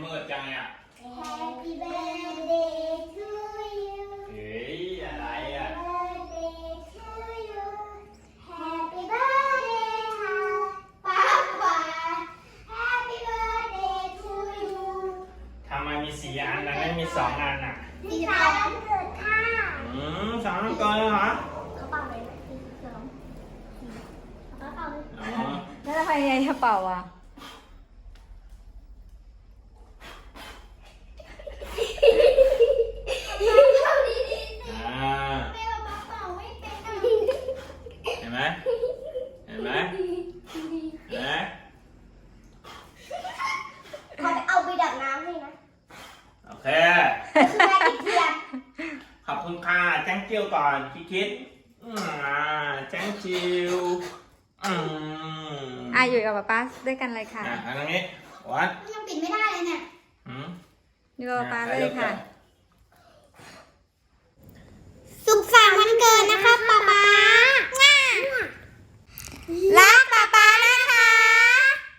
เมิดจังเนี่ย Happy birthday to you เฮ้ยอะไรอะ birthday to you Happy birthday ค่ะป๊าป๊า Happy birthday to you ทำไมมีสี่อันแล้วไม่มีสองอันอะ ดีใจวัเกิดค่ะอืมสองอัก่อเลยเหรอเป๋าไหนสีสองกระเป๋าแล้วทำไมยายกระเป๋าอะ นไหมเห็นไหมเห็นไหมเขาไปเอาไปดับน้ำให้นะโอเค คือแม่ติดเทียนขอบคุณค่ะแจ้งจิวก่อนคิดคิดอืมอ่าแจ้งจิวอืมอะอยู่กับป๊าป๊าด้วยกันเลยค่ะ อะอันนี้วัดยังปิดไม่ได้เลยเนี่ย อืม อยู่กับป๊าป๊าเลยค่ะอ่